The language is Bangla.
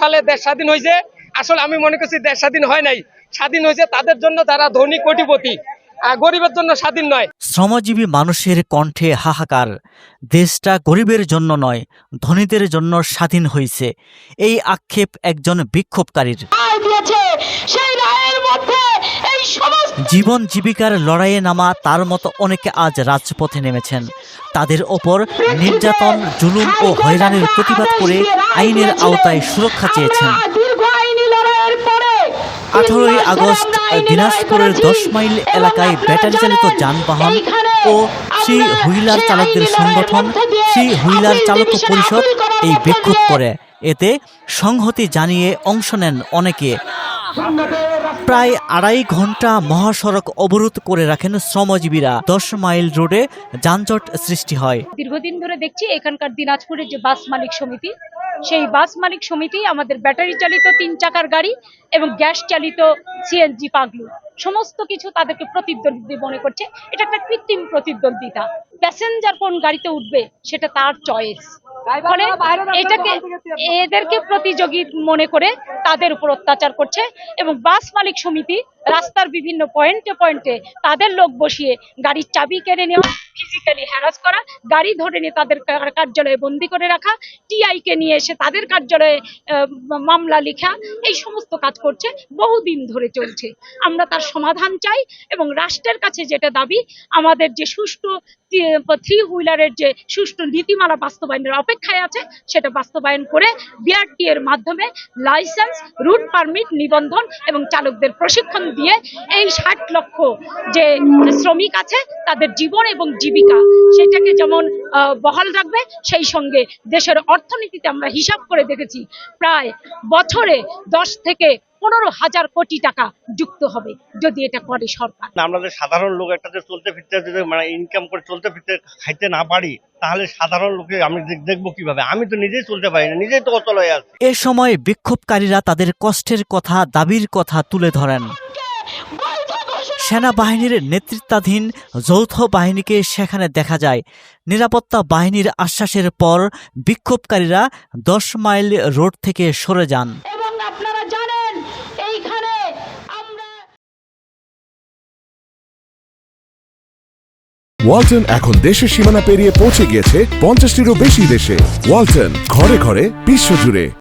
সালে দেশ স্বাধীন হয়েছে। আসলে আমি মনে করছি দেশ স্বাধীন হয় নাই। স্বাধীন হয়েছে তাদের জন্য যারা ধনী কোটিপতি। গরিবের জন্য স্বাধীন নয়। শ্রমজীবী মানুষের কণ্ঠে হাহাকার। দেশটা গরিবের জন্য নয় ধনীদের জন্য স্বাধীন হয়েছে। এই আক্ষেপ একজন বিক্ষোভকারীর। সেই রায়ের মধ্যে জীবন জীবিকার লড়াইয়ে নামা তার মতো অনেকে আজ রাজপথে নেমেছেন। তাদের ওপর নির্যাতন, জুলুম ও হয়রানির প্রতিবাদ করে আইনের আওতায় সুরক্ষা চেয়েছেন। আঠারোই আগস্ট, দিনাজপুরের দশ মাইল এলাকায় ব্যাটারি চালিত যানবাহন ও শ্রী হুইলার চালকদের সংগঠন, শ্রী হুইলার চালক পরিষদ এই বিক্ষোভ করে। এতে সংহতি জানিয়ে অংশ নেন অনেকে। প্রায় আড়াই ঘণ্টা মহাসড়ক অবরোধ করে রাখেন শ্রমজীবীরা। দশ মাইল রোডে যানজট সৃষ্টি হয়। দীর্ঘদিন ধরে দেখছি এখানকার দিনাজপুরের যে বাস মালিক সমিতি, সেই বাস মালিক সমিতি আমাদের ব্যাটারি চালিত তিন চাকার গাড়ি এবং গ্যাস চালিত সিএনজি পাগলু, সমস্ত কিছু তাদেরকে প্রতিদ্বন্দ্বী মনে করছে। এটা একটা কৃত্রিম প্রতিদ্বন্দ্বিতা। প্যাসেঞ্জার কোন গাড়িতে উঠবে, সেটা তার চয়েস। ফলে এটাকে এদেরকে প্রতিযোগী মনে করে তাদের উপর অত্যাচার করছে এবং বাস মালিক সমিতি রাস্তার বিভিন্ন পয়েন্টে পয়েন্টে তাদের লোক বসিয়ে গাড়ির চাবি কেড়ে নেওয়া ফিজিক্যালি হ্যারাস করা, গাড়ি ধরে নিয়ে তাদের কার্যালয়ে বন্দি করে রাখা টিআই কে নিয়ে এসে তাদের কার্যালয়ে মামলা লেখা, এই সমস্ত কাজ করছে, বহুদিন ধরে চলছে। আমরা তার সমাধান চাই এবং রাষ্ট্রের কাছে যেটা দাবি, আমাদের যে সুষ্ঠু থ্রি হুইলারের যে সুষ্ঠু নীতিমালা বাস্তবায়নের অপেক্ষায় আছে, সেটা বাস্তবায়ন করে বিআরটি এর মাধ্যমে লাইসেন্স রুট পারমিট নিবন্ধন এবং চালকদের প্রশিক্ষণ দিয়ে এই ষাট লক্ষ যে শ্রমিক আছে তাদের জীবন এবং জীবিকা সেটাকে যেমন বহাল রাখবে সেই সঙ্গে দেশের অর্থনীতিতে আমরা হিসাব করে দেখেছি প্রায় বছরে দশ থেকে পনেরো হাজার কোটি টাকা যুক্ত হবে যদি এটা করে সরকার। আমরা যে সাধারণ লোক একটা যে চলতে ফিরতে যদি মানে ইনকাম করে চলতে ফিরতে খাইতে না পারি তাহলে সাধারণ লোকে আমি দেখব কীভাবে? আমি তো নিজেই চলতে পারি না নিজেই তো অচল হয়ে আছি। এ সময় বিক্ষোভকারীরা তাদের কষ্টের কথা দাবির কথা তুলে ধরেন। সেনাবাহিনীর নেতৃত্বাধীন যৌথ বাহিনীকে সেখানে দেখা যায়। নিরাপত্তা বাহিনীর আশ্বাসের পর বিক্ষোভকারীরা দশ মাইল রোড থেকে সরে যান। এবং আপনারা জানেন এইখানে আমরা ওয়ালটন এখন দেশের সীমানা পেরিয়ে পৌঁছে গিয়েছে পঞ্চাশটিরও বেশি দেশে। ওয়ালটন ঘরে ঘরে বিশ্বজুড়ে।